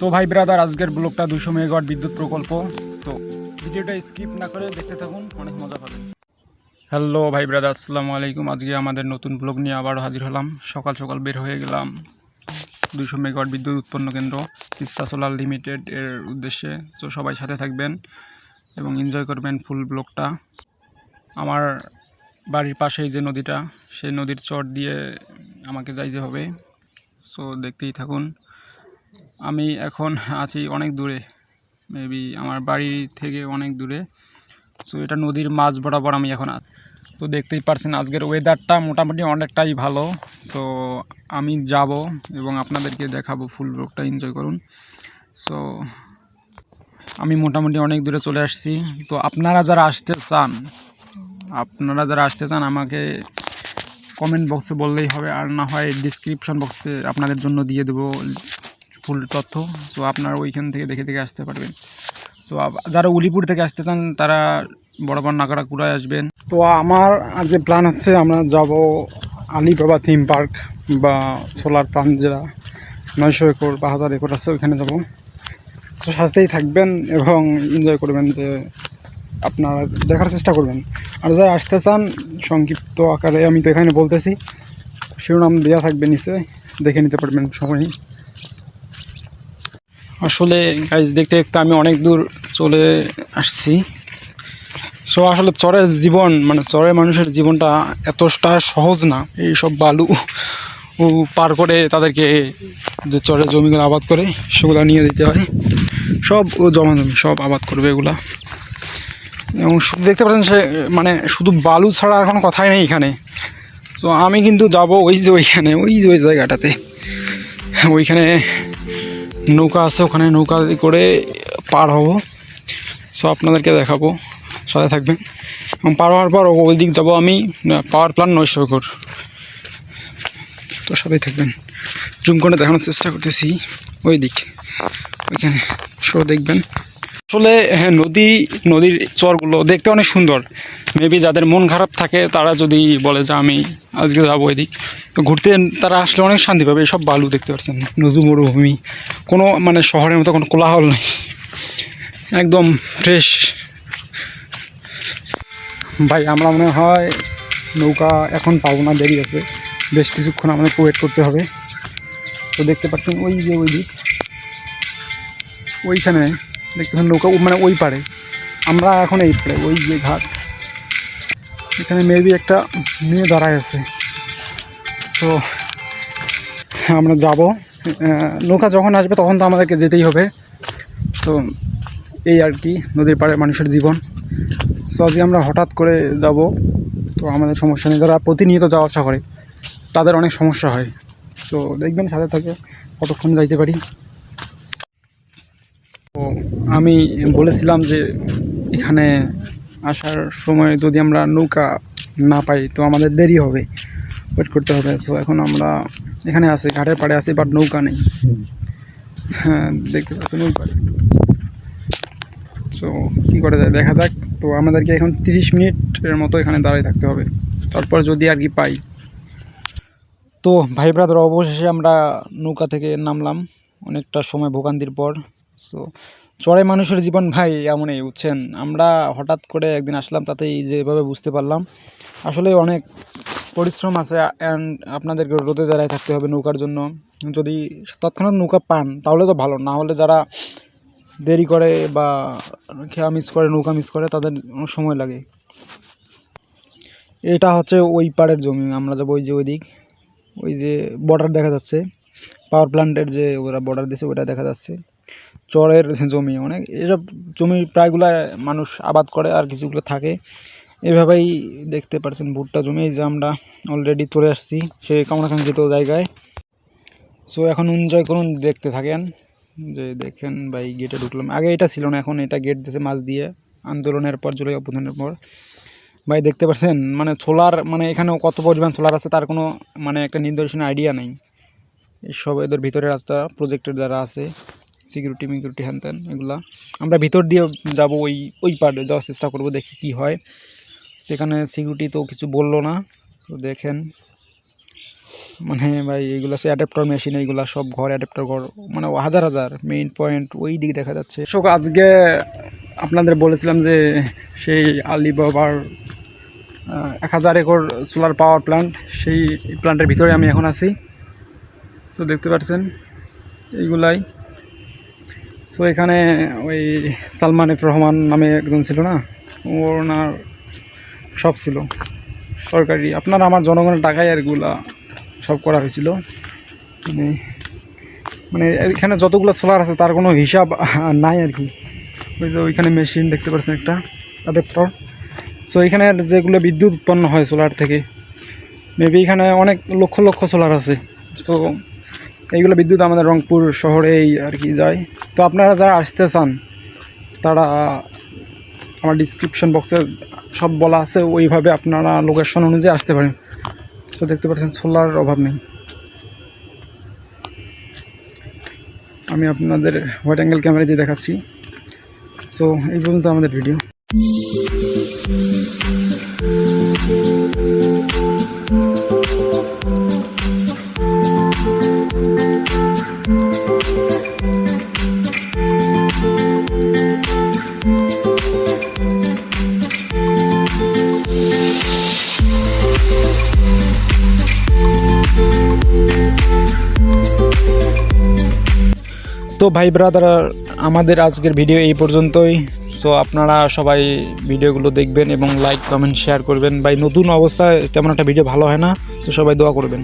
তো ভাই ব্রাদার, আজকের ব্লগটা দুশো মেগাওয়াট বিদ্যুৎ প্রকল্প। তো ভিডিওটা স্কিপ না করে দেখতে থাকুন, অনেক মজা পাবেন। হ্যালো ভাই ব্রাদার, আসসালামু আলাইকুম। আজকে আমাদের নতুন ব্লগ নিয়ে আবার হাজির হলাম। সকাল সকাল বের হয়ে গেলাম দুশো মেগাওয়াট বিদ্যুৎ উৎপন্ন কেন্দ্র, তিস্তা সোলার লিমিটেড এর উদ্দেশ্যে। তো সবাই সাথে থাকবেন এবং এনজয় করবেন ফুল ব্লগটা। আমার বাড়ির পাশেই যে নদীটা, সেই নদীর চর দিয়ে আমাকে যাইতে হবে। সো দেখতেই থাকুন। আমি এখন আছি অনেক দূরে মেবি আমার বাড়ি থেকে অনেক দূরে। সো এটা নদীর মাঝ বরাবর আমি এখন। তো দেখতেই পারছেন আজকের ওয়েদারটা মোটামুটি অনেকটাই ভালো। সো আমি যাব এবং আপনাদেরকে দেখাবো ফুল ব্লগটা এনজয় করুন। সো আমি মোটামুটি অনেক দূরে চলে আসছি। তো আপনারা যারা আসতে চান, আপনারা যারা আসতে চান, আমাকে কমেন্ট বক্সে বললেই হবে। আর না হয় ডিসক্রিপশন বক্সে আপনাদের জন্য দিয়ে দেবো। ফুল তথ্য সো আপনারা ওইখান থেকে দেখে দেখে আসতে পারবেন। তো যারা উলিপুর থেকে আসতে চান, তারা বড় বরাবর নাগারাকুড়ায় আসবেন। তো আমার যে প্ল্যান হচ্ছে, আমরা যাব আলিবাবা থিম পার্ক বা সোলার প্ল্যান্ট যেটা নয়শো একর বা হাজার একর আছে, ওইখানে যাব। তো সাথেই থাকবেন এবং এনজয় করবেন যে আপনারা দেখার চেষ্টা করবেন। আর যারা আসতে চান, সংক্ষিপ্ত আকারে, আমি তো এখানে বলতেছি, শিরোনাম দেওয়া থাকবে নিচে, দেখে নিতে পারবেন সময় আসলে গাইজ দেখতে দেখতে আমি অনেক দূর চলে আসছি। সো আসলে চরের জীবন মানে চরের মানুষের জীবনটা এতটা সহজ না। এই সব বালু পার করে তাদেরকে যে চরের জমিগুলো আবাদ করে, সেগুলো নিয়ে দিতে হয়। সব ও জমা জমি, সব আবাদ করবে এগুলা। এবং দেখতে পাচ্ছেন সে মানে শুধু বালু ছাড়া কোনো কথাই নেই এখানে। তো আমি কিন্তু যাব ওই যে ওইখানে, ওই যে ওই জায়গাটাতে। ওইখানে নৌকা আছে, ওখানে নৌকা করে পার হব। সো আপনাদেরকে দেখাবো, সাথে থাকবেন। এবং পার হওয়ার পর ওই দিক যাব আমি পাওয়ার প্ল্যান নয়শো একর তো সাথেই থাকবেন। জুম করে দেখানোর চেষ্টা করতেছি, ওই দিক। ওইখানে শো দেখবেন। আসলে হ্যাঁ নদী, নদীর চরগুলো দেখতে অনেক সুন্দর। মেবি যাদের মন খারাপ থাকে, তারা যদি বলে যে আমি আজকে যাব এদিক। তো ঘুরতে তারা আসলে অনেক শান্তি পাবে সব বালু দেখতে পাচ্ছেন। নদী, মরুভূমি, কোনো মানে শহরের মতো কোনো কোলাহল নেই। একদম ফ্রেশ ভাই, আমরা মনে হয় নৌকা এখন পাবো না, দেরি আছে। বেশ কিছুক্ষণ আমাদের ওয়েট করতে হবে। তো দেখতে পাচ্ছেন, ওই যে ওই দিক ওইখানে দেখতেছেন নৌকা মানে ওই পারে আমরা এখন এই পারে ওই যে ঘাট। এখানে মেবি একটা মেয়ে দাঁড়ায় আছে। তো আমরা যাব। নৌকা যখন আসবে তখন তো আমাদেরকে যেতেই হবে। সো এই আর কি, নদীর পাড়ে মানুষের জীবন। সো আজকে আমরা হঠাৎ করে যাব। তো আমাদের সমস্যা নেই। যারা প্রতিনিয়ত যাওয়া আসা করে, তাদের অনেক সমস্যা হয়। সো দেখবেন সাথে থাকে, কতক্ষণ যাইতে পারি। আমি বলেছিলাম যে এখানে আসার সময় যদি আমরা নৌকা না পাই, তো আমাদের দেরি হবে। ওয়েট করতে হবে। সো এখন আমরা এখানে আছি, ঘাটের পাড়ে আছি বাট নৌকা নেই। হ্যাঁ দেখতে পাচ্ছি নৌকা। সো কী করা যায়? দেখা যাক। তো আমাদেরকে এখন তিরিশ মিনিটের মতো এখানে দাঁড়িয়ে থাকতে হবে। তারপর যদি আর কি পাই। তো ভাই ব্রাদার অবশেষে আমরা নৌকা থেকে নামলাম। অনেকটা সময় ভোগান্তির পর। সো চড়ে মানুষের জীবন ভাই এমনই, বুঝছেন? আমরা হঠাৎ করে একদিন আসলাম, তাতেই যেভাবে বুঝতে পারলাম। আসলে অনেক পরিশ্রম আছে অ্যান্ড আপনাদেরকে রোদে দাঁড়ায় থাকতে হবে নৌকার জন্য। যদি তৎক্ষণাৎ নৌকা পান, তাহলে তো ভালো। না হলে যারা দেরি করে বা খেয়া মিস করে, নৌকা মিস করে, তাদের সময় লাগে। এটা হচ্ছে ওই পাড়ের জমি, আমরা যাব ওই যে ওই দিক ওই যে বর্ডার দেখা যাচ্ছে। পাওয়ার প্ল্যান্টের যে ওরা বর্ডার দিয়েছে ওটা দেখা যাচ্ছে। চরের জমি, অনেক এসব জমি প্রায়গুলো মানুষ আবাদ করে আর কিছুগুলো থাকে। এভাবেই দেখতে পাচ্ছেন ভুট্টা জমি যে আমরা অলরেডি চলে আসছি সেই কামনাকাঙ্ক্ষিত জায়গায়। সো এখন এনজয় করুন, দেখতে থাকেন। যে দেখেন ভাই গেটে ঢুকলাম। আগে এটা ছিল না, এখন এটা গেট দিয়েছে মাছ দিয়ে। আন্দোলনের পর, জুলাই অভ্যুত্থানের পর। ভাই, দেখতে পাচ্ছেন মানে সোলার মানে এখানেও কত পরিমাণ সোলার আছে তার কোনো মানে একটা নির্দেশনা আইডিয়া নেই। সব এদের ভিতরে রাস্তা প্রজেক্টের যারা আছে। সিকিউরিটি মিকিউরিটি হ্যান ত্যান এগুলা। আমরা ভিতর দিয়ে যাব ওই ওই পার্টে যাওয়ার চেষ্টা করব, দেখি কি হয়। সেখানে সিকিউরিটি তো কিছু বলল না। তো দেখেন মানে ভাই এইগুলো সে অ্যাডাপ্টার মেশিন এইগুলো সব ঘর অ্যাডাপ্টার ঘর মানে হাজার হাজার। মেইন পয়েন্ট ওই দিকে দেখা যাচ্ছে। শোক আজকে আপনাদের বলেছিলাম যে সেই আলিবাবার এক হাজার একর সোলার পাওয়ার প্ল্যান্ট সেই প্ল্যান্টের ভিতরে আমি এখন আছি। তো দেখতে পাচ্ছেন, এইগুলাই। সো এখানে ওই সালমান এফ রহমান নামে একজন ছিল না? ওনার সব ছিল। সরকারি। আপনার আমার জনগণের টাকায় আর এগুলা সব করা হয়েছিল। মানে মানে এখানে যতগুলো সোলার আছে, তার কোনো হিসাব নাই আর কি। ওই যে ওইখানে মেশিন দেখতে পাচ্ছেন একটা অ্যাডাপ্টার সো এখানে যেগুলো বিদ্যুৎ উৎপন্ন হয় সোলার থেকে মেবি এখানে অনেক লক্ষ লক্ষ সোলার আছে। তো এইগুলো বিদ্যুৎ আমাদের রংপুর শহরেই আর কি যায়। তো আপনারা যারা আসতে চান, তারা আমার ডিসক্রিপশন বক্সে সব বলা আছে, ওইভাবে আপনারা লোকেশন অনুযায়ী আসতে পারেন। তো দেখতে পাচ্ছেন সোলার অভাব নেই। আমি আপনাদের হোয়াইট অ্যাঙ্গেল ক্যামেরা দিয়ে দেখাচ্ছি। সো এই পর্যন্ত আমাদের ভিডিও তো ভাই ব্রাদার আমাদের আজকের ভিডিও এই পর্যন্তই। সো আপনারা সবাই ভিডিওগুলো দেখবেন এবং লাইক কমেন্ট শেয়ার করবেন। ভাই, নতুন অবস্থায় তেমন একটা ভিডিও ভালো হয় না, তো সবাই দোয়া করবেন।